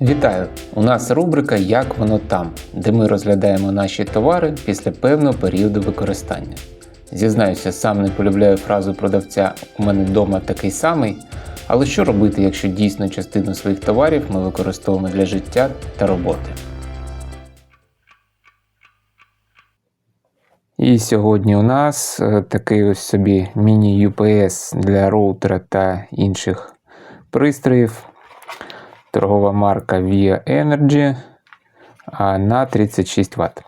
Вітаю! У нас рубрика Як воно там, де ми розглядаємо наші товари після певного періоду використання. Зізнаюся, сам не полюбляю фразу продавця У мене вдома такий самий. Але що робити, якщо дійсно частину своїх товарів ми використовуємо для життя та роботи? І сьогодні у нас е, такий ось собі міні-UPS для роутера та інших пристроїв. Торгова марка Via Energy на 36 Вт.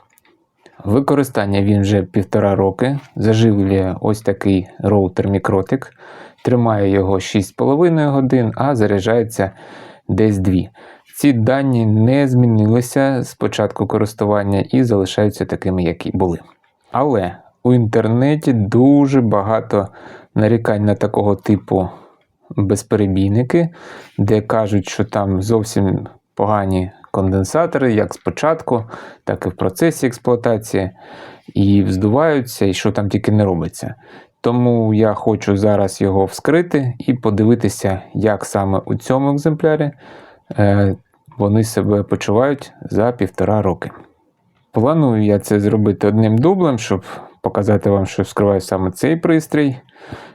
Використання він вже півтора роки. Заживлює ось такий роутер Мікротик. Тримає його 6,5 годин, а заряджається десь 2. Ці дані не змінилися з початку користування і залишаються такими, які були. Але у інтернеті дуже багато нарікань на такого типу безперебійники, де кажуть, що там зовсім погані конденсатори, як спочатку, так і в процесі експлуатації, і вздуваються, і що там тільки не робиться. Тому я хочу зараз його вскрити і подивитися, як саме у цьому екземплярі е, вони себе почувають за півтора роки. Планую я це зробити одним дублем, щоб показати вам, що вскриваю саме цей пристрій.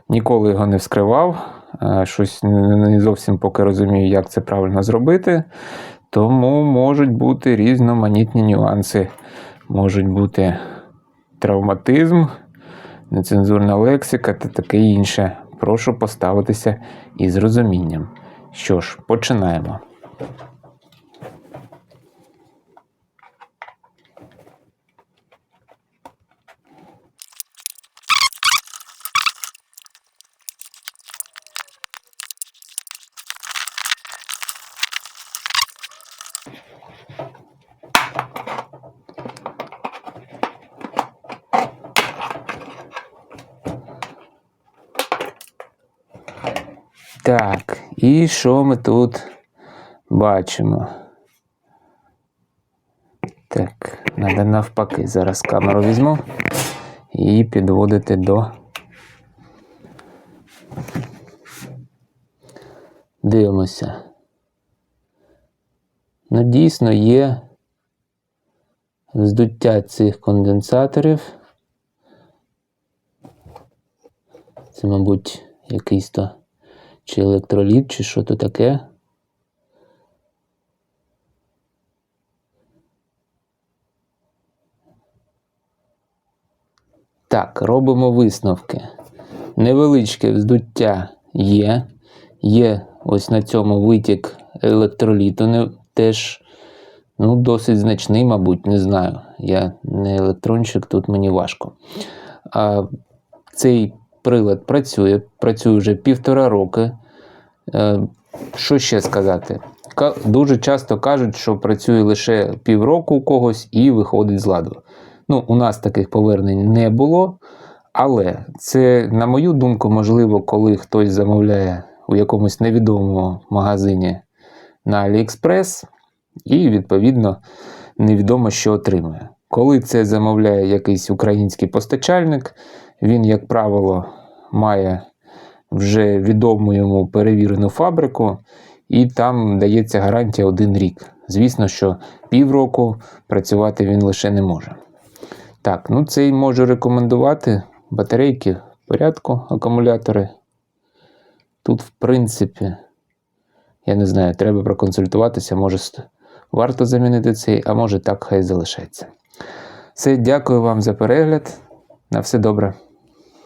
Ніколи його не вскривав. Е, Щось не зовсім поки розумію, як це правильно зробити. Тому можуть бути різноманітні нюанси. Можуть бути травматизм, нецензурна лексика та таке інше. Прошу поставитися із розумінням. Що ж, починаємо. Так, і що ми тут бачимо? Так, треба навпаки. Зараз камеру візьму і підводити до. Дивимося. Ну, дійсно є здуття цих конденсаторів. Це, мабуть, якийсь то чи електроліт, чи що то таке. Так, робимо висновки. Невеличке вздуття є. Є ось на цьому витік електроліту, теж ну, досить значний, мабуть, не знаю. Я не електронщик, тут мені важко. А цей прилад працює, працює вже півтора роки. Е, Що ще сказати? Дуже часто кажуть, що працює лише півроку у когось і виходить з ладу. Ну, у нас таких повернень не було, але це, на мою думку, можливо, коли хтось замовляє у якомусь невідомому магазині на AliExpress, і, відповідно, невідомо, що отримує. Коли це замовляє якийсь український постачальник, він, як правило, має вже відому йому перевірену фабрику, і там дається гарантія один рік. Звісно, що півроку працювати він лише не може. Так, ну цей можу рекомендувати. Батарейки в порядку, акумулятори. Тут, в принципі, я не знаю, треба проконсультуватися, може варто замінити цей, а може так хай залишається. Все, дякую вам за перегляд. На все добре.